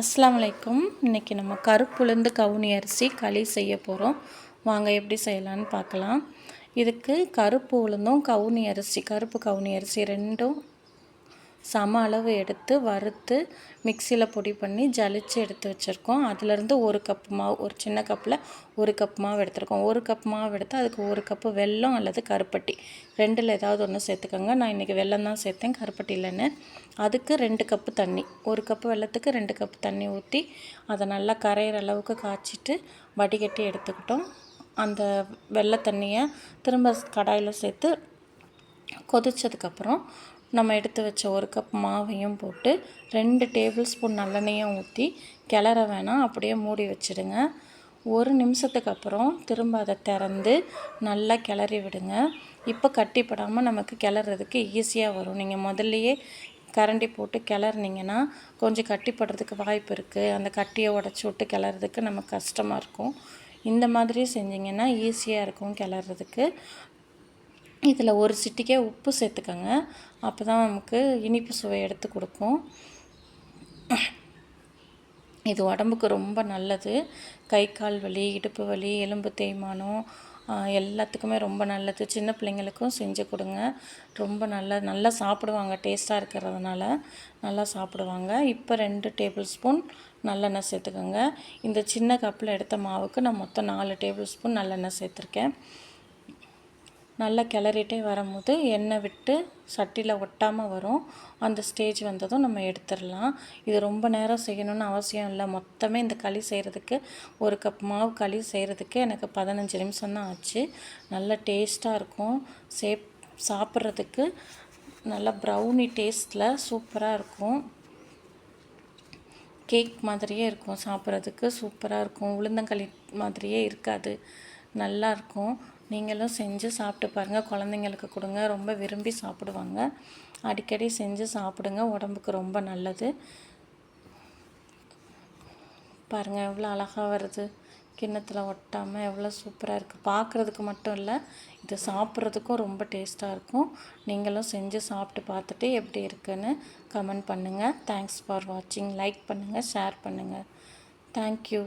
அஸ்லாம் வலைக்கும் இன்றைக்கி நம்ம கருப்புளுந்து கவுனி அரிசி களி செய்ய போகிறோம் வாங்க எப்படி செய்யலான்னு பார்க்கலாம். இதுக்கு கருப்பு உளுந்தும் கவுனி அரிசி கருப்பு கவுனி அரிசி ரெண்டும் சம அளவு எடுத்து வறுத்து மிக்சியில் பொடி பண்ணி ஜலிச்சு எடுத்து வச்சுருக்கோம். அதுலேருந்து ஒரு கப் மாவு ஒரு சின்ன கப்பில் ஒரு கப் மாவு எடுத்திருக்கோம். ஒரு கப் மாவு எடுத்து அதுக்கு ஒரு கப்பு வெல்லம் அல்லது கருப்பட்டி. ரெண்டில் ஏதாவது ஒன்று சேர்த்துக்கோங்க. நான் இன்றைக்கி வெல்லம் தான் சேர்த்தேன் கருப்பட்டி இல்லைன்னு. அதுக்கு ரெண்டு கப்பு தண்ணி. ஒரு கப்பு வெல்லத்துக்கு ரெண்டு கப்பு தண்ணி ஊற்றி அதை நல்லா கரையிற அளவுக்கு காய்ச்சிட்டு வடிகட்டி எடுத்துக்கிட்டோம். அந்த வெள்ளை தண்ணியை திரும்ப கடாயில் சேர்த்து கொதிச்சதுக்கப்புறம் நம்ம எடுத்து வச்ச ஒரு கப் மாவையும் போட்டு ரெண்டு டேபிள் ஸ்பூன் நல்லெண்ணெயும் ஊற்றி கிளற வேணாம். அப்படியே மூடி வச்சிடுங்க. ஒரு நிமிஷத்துக்கு அப்புறம் திரும்ப அதை திறந்து நல்லா கிளறி விடுங்க. இப்போ கட்டிப்படாமல் நமக்கு கிளறதுக்கு ஈஸியாக வரும். நீங்கள் முதல்லையே கரண்டி போட்டு கிளறினீங்கன்னா கொஞ்சம் கட்டிப்படுறதுக்கு வாய்ப்பு இருக்குது அந்த கட்டியை உடச்சி விட்டு கிளறதுக்கு நமக்கு கஷ்டமாக இருக்கும். இந்த மாதிரி செஞ்சிங்கன்னா ஈஸியாக இருக்கும் கிளறதுக்கு. இதில் ஒரு சிட்டிக்கே உப்பு சேர்த்துக்கோங்க. அப்போ தான் நமக்கு இனிப்பு சுவை எடுத்து கொடுக்கும். இது உடம்புக்கு ரொம்ப நல்லது. கை கால் வலி இடுப்பு வலி எலும்பு தேய்மானம் எல்லாத்துக்குமே ரொம்ப நல்லது. சின்ன பிள்ளைங்களுக்கும் செஞ்சு கொடுங்க. ரொம்ப நல்ல நல்லா சாப்பிடுவாங்க. டேஸ்ட்டாக இருக்கிறதுனால நல்லா சாப்பிடுவாங்க. இப்போ ரெண்டு டேபிள் ஸ்பூன் நல்லெண்ணெய் சேர்த்துக்கோங்க. இந்த சின்ன கப்பில் எடுத்த மாவுக்கு நான் மொத்தம் நாலு டேபிள் ஸ்பூன் நல்லெண்ணெய் சேர்த்துருக்கேன். நல்லா கிளறிட்டே வரும்போது எண்ணெய் விட்டு சட்டியில் ஒட்டாமல் வரும். அந்த ஸ்டேஜ் வந்ததும் நம்ம எடுத்துடலாம். இது ரொம்ப நேரம் செய்யணும்னு அவசியம் இல்லை. மொத்தமே இந்த களி செய்கிறதுக்கு ஒரு கப் மாவு களி செய்கிறதுக்கு எனக்கு பதினஞ்சு நிமிஷம் தான் ஆச்சு. நல்லா டேஸ்ட்டாக இருக்கும். சேப் சாப்பிட்றதுக்கு நல்லா ப்ரௌனி டேஸ்ட்டில் சூப்பராக இருக்கும். கேக் மாதிரியே இருக்கும். சாப்பிட்றதுக்கு சூப்பராக இருக்கும். உளுந்தங்களி மாதிரியே இருக்காது. நல்லாயிருக்கும் நீங்களும் செஞ்சு சாப்பிட்டு பாருங்கள் குழந்தைங்களுக்கு கொடுங்க. ரொம்ப விரும்பி சாப்பிடுவாங்க. அடிக்கடி செஞ்சு சாப்பிடுங்க. உடம்புக்கு ரொம்ப நல்லது. பாருங்கள் எவ்வளோ அழகாக வருது. கிண்ணத்தில் ஒட்டாமல் எவ்வளோ சூப்பராக இருக்குது பார்க்குறதுக்கு மட்டும் இல்லை இது சாப்பிட்றதுக்கும் ரொம்ப டேஸ்ட்டாக இருக்கும். நீங்களும் செஞ்சு சாப்பிட்டு பார்த்துட்டு எப்படி இருக்குன்னு கமெண்ட் பண்ணுங்கள் தேங்க்ஸ் ஃபார் வாட்சிங் லைக் பண்ணுங்கள் ஷேர் பண்ணுங்கள் தேங்க்யூ